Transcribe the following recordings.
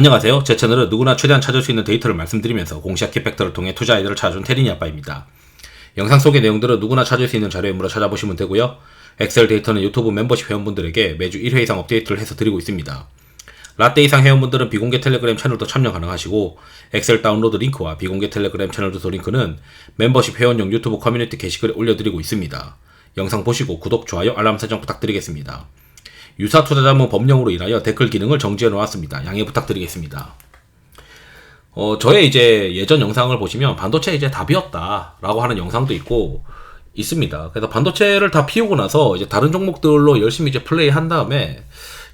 안녕하세요. 제 채널은 누구나 최대한 찾을 수 있는 데이터를 말씀드리면서 공시학 키팩터를 통해 투자 아이디어를 찾아준 테리니 아빠입니다. 영상 속의 내용들은 누구나 찾을 수 있는 자료이므로 찾아보시면 되고요. 엑셀 데이터는 유튜브 멤버십 회원분들에게 매주 1회 이상 업데이트를 해서 드리고 있습니다. 라떼 이상 회원분들은 비공개 텔레그램 채널도 참여 가능하시고 엑셀 다운로드 링크와 비공개 텔레그램 채널 주소 링크는 멤버십 회원용 유튜브 커뮤니티 게시글에 올려드리고 있습니다. 영상 보시고 구독, 좋아요, 알람 설정 부탁드리겠습니다. 유사 투자자문 법령으로 인하여 댓글 기능을 정지해 놓았습니다. 양해 부탁드리겠습니다. 어, 저의 이제 예전 영상을 보시면 반도체 이제 다 비웠다라고 하는 영상도 있고 있습니다. 그래서 반도체를 다 비우고 나서 이제 다른 종목들로 열심히 이제 플레이 한 다음에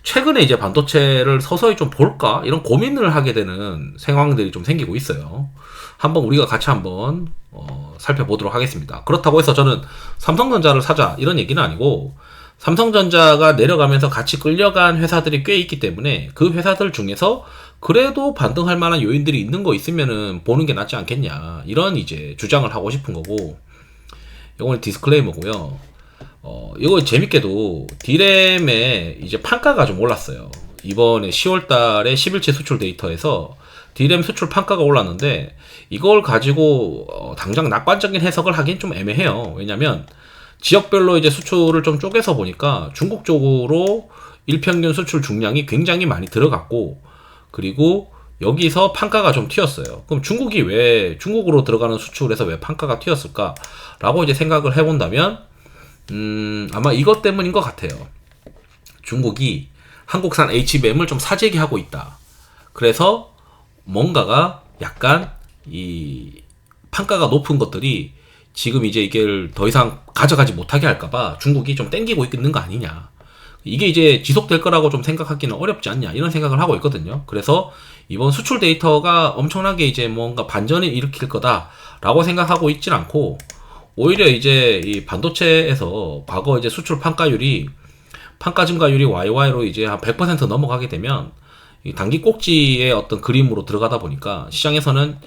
최근에 이제 반도체를 서서히 좀 볼까 이런 고민을 하게 되는 상황들이 좀 생기고 있어요. 한번 우리가 같이 한번 어, 살펴보도록 하겠습니다. 그렇다고 해서 저는 삼성전자를 사자 이런 얘기는 아니고 삼성전자가 내려가면서 같이 끌려간 회사들이 꽤 있기 때문에 그 회사들 중에서 그래도 반등할 만한 요인들이 있는 거 있으면은 보는 게 낫지 않겠냐 이런 이제 주장을 하고 싶은 거고 이건 디스클레이머고요. 어 이거 재밌게도 디램의 이제 판가가 좀 올랐어요. 이번에 10월 달에 10일치 수출 데이터에서 디램 수출 판가가 올랐는데 이걸 가지고 어 당장 낙관적인 해석을 하긴 좀 애매해요. 왜냐면 지역별로 이제 수출을 좀 쪼개서 보니까 중국 쪽으로 일평균 수출 중량이 굉장히 많이 들어갔고 그리고 여기서 판가가 좀 튀었어요. 그럼 중국이 왜 중국으로 들어가는 수출에서 왜 판가가 튀었을까라고 이제 생각을 해본다면 음 아마 이것 때문인 것 같아요. 중국이 한국산 HBM을 좀 사재기 하고 있다. 그래서 뭔가가 약간 이 판가가 높은 것들이 지금 이제 이게 더 이상 가져가지 못하게 할까봐 중국이 좀 땡기고 있는 거 아니냐. 이게 이제 지속될 거라고 좀 생각하기는 어렵지 않냐 이런 생각을 하고 있거든요. 그래서 이번 수출 데이터가 엄청나게 이제 뭔가 반전을 일으킬 거다라고 생각하고 있진 않고 오히려 이제 이 반도체에서 과거 이제 수출 판가율이 판가 증가율이 YY로 이제 한 100% 넘어가게 되면 이 단기 꼭지의 어떤 그림으로 들어가다 보니까 시장에서는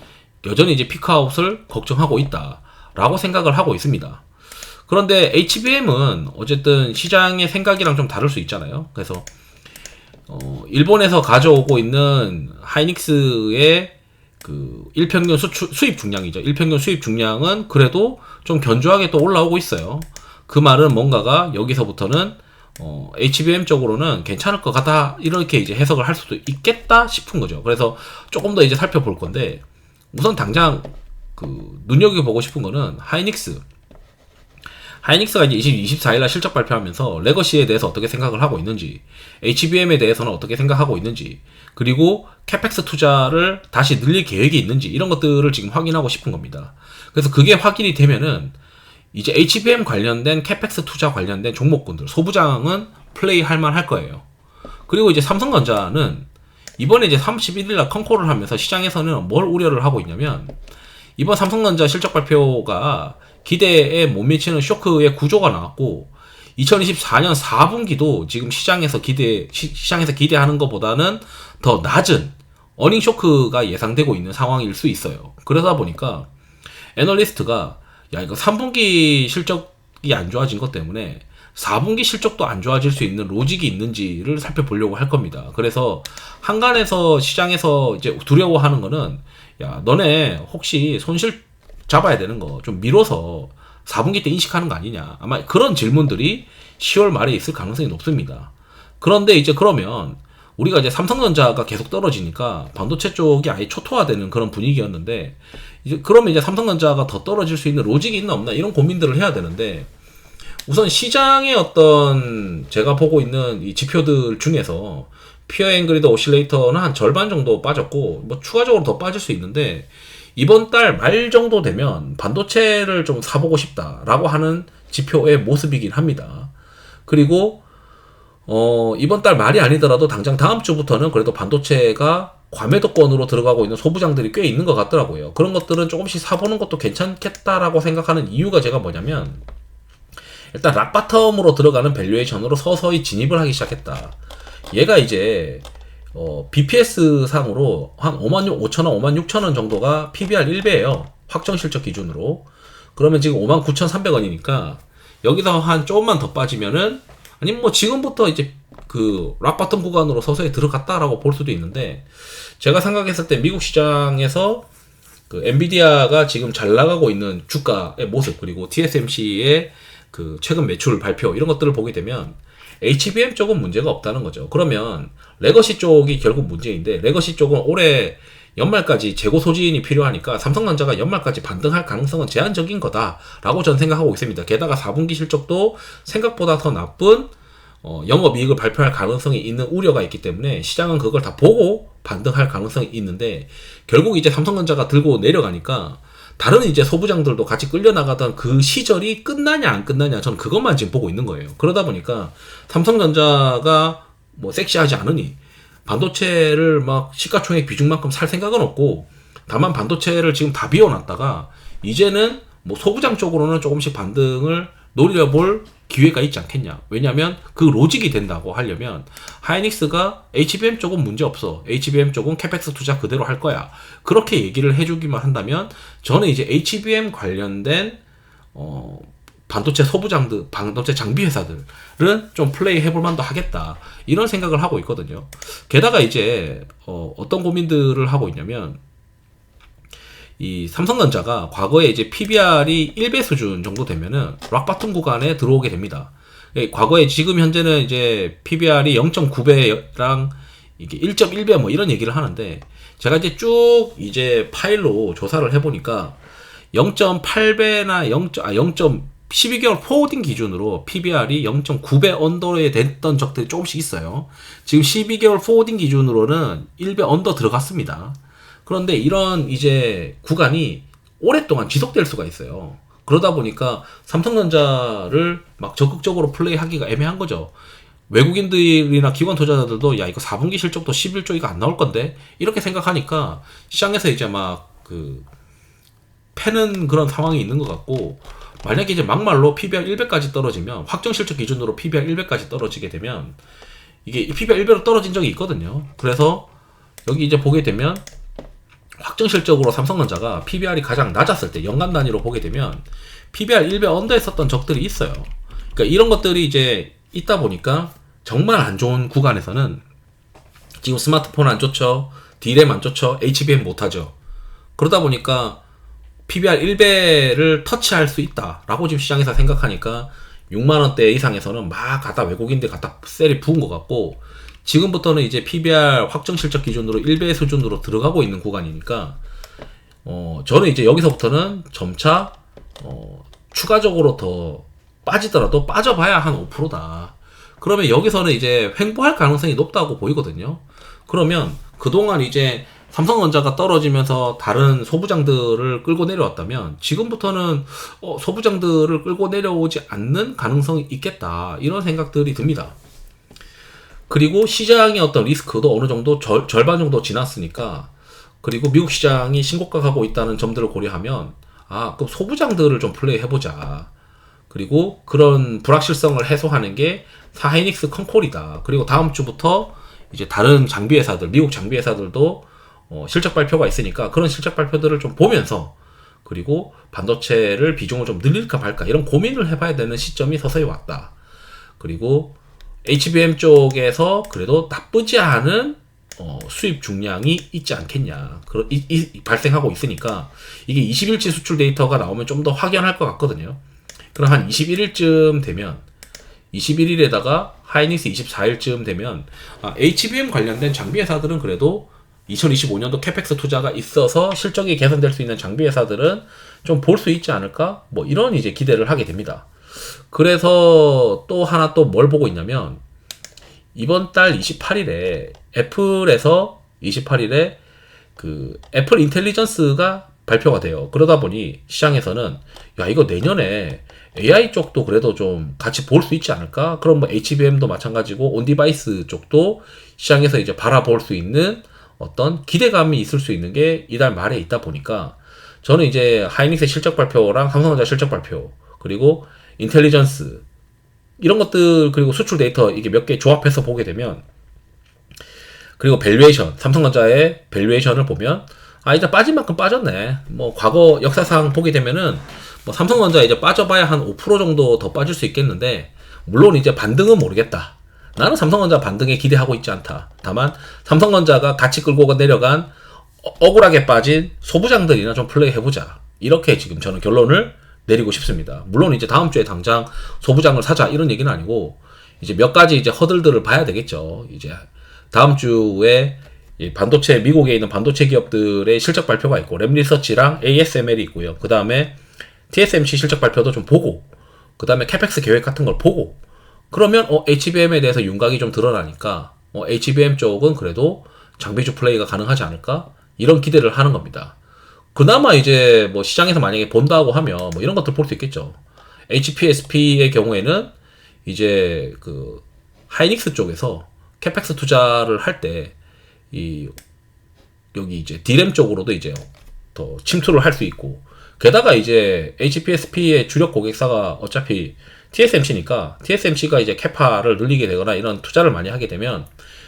여전히 이제 피크아웃을 걱정하고 있다. 라고 생각을 하고 있습니다. 그런데 HBM은 어쨌든 시장의 생각이랑 좀 다를 수 있잖아요. 그래서 어, 일본에서 가져오고 있는 하이닉스의 그 일평균 수출, 수입 중량이죠. 일평균 수입 중량은 그래도 좀 견조하게 또 올라오고 있어요. 그 말은 뭔가가 여기서부터는 어, HBM 쪽으로는 괜찮을 것 같다 이렇게 이제 해석을 할 수도 있겠다 싶은 거죠. 그래서 조금 더 이제 살펴볼 건데 우선 당장 그 눈여겨 보고 싶은 거는 하이닉스. 하이닉스가 이제 20, 24일 날 실적 발표하면서 레거시에 대해서 어떻게 생각을 하고 있는지, HBM에 대해서는 어떻게 생각하고 있는지, 그리고 캐펙스 투자를 다시 늘릴 계획이 있는지 이런 것들을 지금 확인하고 싶은 겁니다. 그래서 그게 확인이 되면은 이제 HBM 관련된 캐펙스 투자 관련된 종목군들 소부장은 플레이 할 만 할 거예요. 그리고 이제 삼성전자는 이번에 이제 31일 날 컨콜을 하면서 시장에서는 뭘 우려를 하고 있냐면 이번 삼성전자 실적 발표가 기대에 못 미치는 쇼크의 구조가 나왔고 2024년 4분기도 지금 시장에서 기대 시 장에서 기대하는 것보다는 더 낮은 어닝 쇼크가 예상되고 있는 상황일 수 있어요. 그러다 보니까 애널리스트가 야 이거 3분기 실적이 안 좋아진 것 때문에 4분기 실적도 안 좋아질 수 있는 로직이 있는지를 살펴보려고 할 겁니다. 그래서 한간에서 시장에서 이제 두려워하는 거는 야, 너네 혹시 손실 잡아야 되는 거 좀 미뤄서 4분기 때 인식하는 거 아니냐. 아마 그런 질문들이 10월 말에 있을 가능성이 높습니다. 그런데 이제 그러면 우리가 이제 삼성전자가 계속 떨어지니까 반도체 쪽이 아예 초토화되는 그런 분위기였는데 이제 그러면 이제 삼성전자가 더 떨어질 수 있는 로직이 있나 없나 이런 고민들을 해야 되는데 우선 시장의 어떤 제가 보고 있는 이 지표들 중에서 피어 앵그리드 오실레이터는 한 절반 정도 빠졌고 뭐 추가적으로 더 빠질 수 있는데 이번 달 말 정도 되면 반도체를 좀 사보고 싶다라고 하는 지표의 모습이긴 합니다. 그리고 어 이번 달 말이 아니더라도 당장 다음 주부터는 그래도 반도체가 과매도권으로 들어가고 있는 소부장들이 꽤 있는 것 같더라고요. 그런 것들은 조금씩 사보는 것도 괜찮겠다라고 생각하는 이유가 제가 뭐냐면 일단 락바텀으로 들어가는 밸류에이션으로 서서히 진입을 하기 시작했다. 얘가 이제 어, BPS 상으로 한 5만 5천 원, 5만 6천 원 정도가 PBR 1배예요. 확정 실적 기준으로. 그러면 지금 5만 9천 3백 원이니까 여기서 한 조금만 더 빠지면은 아니면 뭐 지금부터 이제 그 락바텀 구간으로 서서히 들어갔다라고 볼 수도 있는데 제가 생각했을 때 미국 시장에서 그 엔비디아가 지금 잘 나가고 있는 주가의 모습 그리고 TSMC의 그 최근 매출 발표 이런 것들을 보게 되면 HBM 쪽은 문제가 없다는 거죠. 그러면 레거시 쪽이 결국 문제인데 레거시 쪽은 올해 연말까지 재고 소진이 필요하니까 삼성전자가 연말까지 반등할 가능성은 제한적인 거다라고 저는 생각하고 있습니다. 게다가 4분기 실적도 생각보다 더 나쁜 어, 영업이익을 발표할 가능성이 있는 우려가 있기 때문에 시장은 그걸 다 보고 반등할 가능성이 있는데 결국 이제 삼성전자가 들고 내려가니까 다른 이제 소부장들도 같이 끌려나가던 그 시절이 끝나냐 안 끝나냐 저는 그것만 지금 보고 있는 거예요. 그러다 보니까 삼성전자가 뭐 섹시하지 않으니 반도체를 막 시가총액 비중만큼 살 생각은 없고 다만 반도체를 지금 다 비워놨다가 이제는 뭐 소부장 쪽으로는 조금씩 반등을 노려볼 기회가 있지 않겠냐. 왜냐면 그 로직이 된다고 하려면 하이닉스가 HBM 쪽은 문제 없어. HBM 쪽은 캐펙스 투자 그대로 할 거야. 그렇게 얘기를 해주기만 한다면 저는 이제 HBM 관련된 어 반도체 소부장들, 반도체 장비 회사들은 좀 플레이 해볼 만도 하겠다. 이런 생각을 하고 있거든요. 게다가 이제 어, 어떤 고민들을 하고 있냐면 이 삼성전자가 과거에 이제 PBR이 1배 수준 정도 되면은 락바텀 구간에 들어오게 됩니다. 예, 과거에 지금 현재는 이제 PBR이 0.9배랑 이게 1.1배 뭐 이런 얘기를 하는데 제가 이제 쭉 이제 파일로 조사를 해보니까 0.8배나 0. 아 0. 12개월 포워딩 기준으로 PBR이 0.9배 언더에 됐던 적들이 조금씩 있어요. 지금 12개월 포워딩 기준으로는 1배 언더 들어갔습니다. 그런데 이런 이제 구간이 오랫동안 지속될 수가 있어요. 그러다 보니까 삼성전자를 막 적극적으로 플레이하기가 애매한 거죠. 외국인들이나 기관 투자자들도 야 이거 4분기 실적도 11조 이거 안 나올 건데 이렇게 생각하니까 시장에서 이제 막 그 패는 그런 상황이 있는 것 같고 만약에 이제 막말로 PBR 100까지 떨어지면 확정 실적 기준으로 PBR 100까지 떨어지게 되면 이게 PBR 100으로 떨어진 적이 있거든요. 그래서 여기 이제 보게 되면 확정 실적으로 삼성전자가 PBR이 가장 낮았을 때 연간 단위로 보게 되면 PBR 1배 언더에 썼던 적들이 있어요. 그러니까 이런 것들이 이제 있다 보니까 정말 안 좋은 구간에서는 지금 스마트폰 안 좋죠. D램 안 좋죠. HBM 못 하죠. 그러다 보니까 PBR 1배를 터치할 수 있다라고 지금 시장에서 생각하니까 6만 원대 이상에서는 막 갖다 외국인들 갖다 셀이 부은 것 같고 지금부터는 이제 PBR 확정 실적 기준으로 1배 수준으로 들어가고 있는 구간이니까 어 저는 이제 여기서부터는 점차 어 추가적으로 더 빠지더라도 빠져봐야 한 5%다. 그러면 여기서는 이제 횡보할 가능성이 높다고 보이거든요. 그러면 그동안 이제 삼성전자가 떨어지면서 다른 소부장들을 끌고 내려왔다면 지금부터는 어, 소부장들을 끌고 내려오지 않는 가능성이 있겠다 이런 생각들이 듭니다. 그리고 시장의 어떤 리스크도 어느 정도 절, 절반 정도 지났으니까 그리고 미국 시장이 신고가하고 있다는 점들을 고려하면 아, 그 소부장들을 좀 플레이 해보자. 그리고 그런 불확실성을 해소하는 게 사하이닉스 컨콜이다. 그리고 다음 주부터 이제 다른 장비 회사들, 미국 장비 회사들도 어, 실적 발표가 있으니까 그런 실적 발표들을 좀 보면서 그리고 반도체를 비중을 좀 늘릴까 말까 이런 고민을 해봐야 되는 시점이 서서히 왔다. 그리고 HBM 쪽에서 그래도 나쁘지 않은 어, 수입 중량이 있지 않겠냐. 그런 발생하고 있으니까 이게 20일치 수출 데이터가 나오면 좀 더 확연할 것 같거든요. 그럼 한 21일쯤 되면 21일에다가 하이닉스 24일쯤 되면 아, HBM 관련된 장비 회사들은 그래도 2025년도 캐펙스 투자가 있어서 실적이 개선될 수 있는 장비 회사들은 좀 볼 수 있지 않을까? 뭐 이런 이제 기대를 하게 됩니다. 그래서 또 하나 또 뭘 보고 있냐면 이번 달 28일에 애플에서 28일에 그 애플 인텔리전스가 발표가 돼요. 그러다 보니 시장에서는 야 이거 내년에 AI 쪽도 그래도 좀 같이 볼 수 있지 않을까? 그럼 뭐 HBM도 마찬가지고 온디바이스 쪽도 시장에서 이제 바라볼 수 있는 어떤 기대감이 있을 수 있는 게 이달 말에 있다 보니까 저는 이제 하이닉스의 실적 발표랑 삼성전자 실적 발표 그리고 인텔리전스 이런 것들 그리고 수출 데이터 이게 몇 개 조합해서 보게 되면 그리고 밸류에이션 삼성전자의 밸류에이션을 보면 아 이제 빠진 만큼 빠졌네 뭐 과거 역사상 보게 되면은 뭐 삼성전자 이제 빠져봐야 한 5% 정도 더 빠질 수 있겠는데 물론 이제 반등은 모르겠다. 나는 삼성전자 반등에 기대하고 있지 않다. 다만 삼성전자가 같이 끌고 내려간 어- 억울하게 빠진 소부장들이나 좀 플레이 해보자. 이렇게 지금 저는 결론을 내리고 싶습니다. 물론 이제 다음 주에 당장 소부장을 사자 이런 얘기는 아니고 이제 몇 가지 이제 허들들을 봐야 되겠죠. 이제 다음 주에 이 반도체 미국에 있는 반도체 기업들의 실적 발표가 있고 램리서치랑 ASML이 있고요. 그 다음에 TSMC 실적 발표도 좀 보고 그 다음에 캐펙스 계획 같은 걸 보고 그러면 어, HBM에 대해서 윤곽이 좀 드러나니까 어, HBM 쪽은 그래도 장비주 플레이가 가능하지 않을까 이런 기대를 하는 겁니다. 그나마 이제 뭐 시장에서 만약에 본다고 하면 뭐 이런 것들 볼 수 있겠죠. HPSP의 경우에는 이제 그 하이닉스 쪽에서 캐펙스 투자를 할 때 이 여기 이제 디램 쪽으로도 이제 더 침투를 할 수 있고 게다가 이제 HPSP의 주력 고객사가 어차피 TSMC니까 TSMC가 이제 캐파를 늘리게 되거나 이런 투자를 많이 하게 되면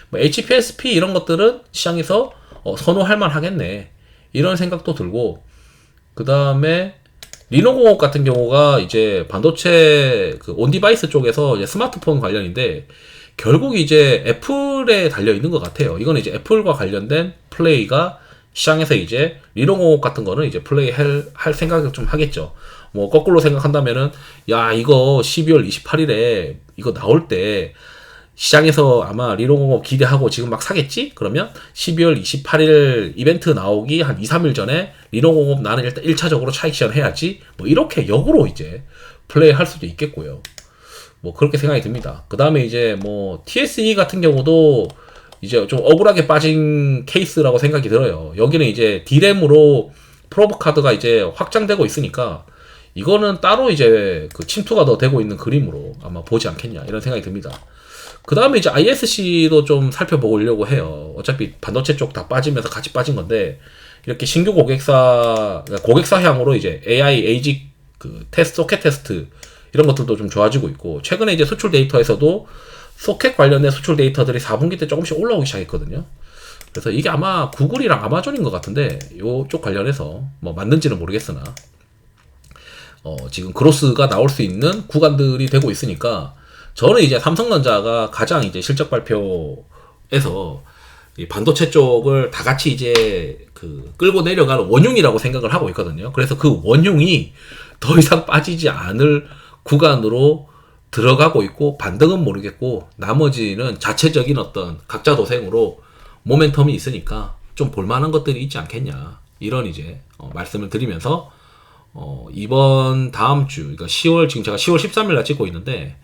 뭐 HPSP 이런 것들은 시장에서 어, 선호할 만 하겠네 이런 생각도 들고 그 다음에 리노공업 같은 경우가 이제 반도체 그 온디바이스 쪽에서 이제 스마트폰 관련인데 결국 이제 애플에 달려 있는 것 같아요. 이거는 이제 애플과 관련된 플레이가 시장에서 이제 리노공업 같은 거는 이제 플레이 할, 할 생각을 좀 하겠죠. 뭐 거꾸로 생각한다면은 야 이거 12월 28일에 이거 나올 때 시장에서 아마 리노공업 기대하고 지금 막 사겠지? 그러면 12월 28일 이벤트 나오기 한 2, 3일 전에 리노공업 나는 일단 1차적으로 차익 시연 해야지. 뭐 이렇게 역으로 이제 플레이 할 수도 있겠고요. 뭐 그렇게 생각이 듭니다. 그 다음에 이제 뭐 TSE 같은 경우도 이제 좀 억울하게 빠진 케이스라고 생각이 들어요. 여기는 이제 디램으로 프로브 카드가 이제 확장되고 있으니까 이거는 따로 이제 그 침투가 더 되고 있는 그림으로 아마 보지 않겠냐 이런 생각이 듭니다. 그 다음에 이제 ISC도 좀 살펴보려고 해요. 어차피 반도체 쪽 다 빠지면서 같이 빠진 건데 이렇게 신규 고객사 그러니까 고객사 향으로 이제 AI 에이직 그 테스트 소켓 테스트 이런 것들도 좀 좋아지고 있고 최근에 이제 수출 데이터에서도 소켓 관련된 수출 데이터들이 4분기 때 조금씩 올라오기 시작했거든요. 그래서 이게 아마 구글이랑 아마존인 것 같은데 요쪽 관련해서 뭐 맞는지는 모르겠으나 어, 지금 그로스가 나올 수 있는 구간들이 되고 있으니까 저는 이제 삼성전자가 가장 이제 실적 발표에서 이 반도체 쪽을 다 같이 이제 그 끌고 내려가는 원흉이라고 생각을 하고 있거든요. 그래서 그 원흉이 더 이상 빠지지 않을 구간으로 들어가고 있고 반등은 모르겠고 나머지는 자체적인 어떤 각자 도생으로 모멘텀이 있으니까 좀 볼만한 것들이 있지 않겠냐 이런 이제 어, 말씀을 드리면서 어, 이번 다음 주 그러니까 10월 지금 제가 10월 13일 날 찍고 있는데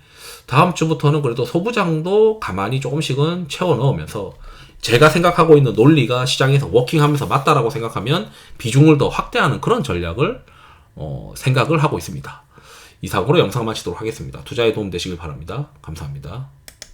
다음 주부터는 그래도 소부장도 가만히 조금씩은 채워 넣으면서 제가 생각하고 있는 논리가 시장에서 워킹하면서 맞다라고 생각하면 비중을 더 확대하는 그런 전략을 어, 생각을 하고 있습니다. 이상으로 영상 마치도록 하겠습니다. 투자에 도움 되시길 바랍니다. 감사합니다.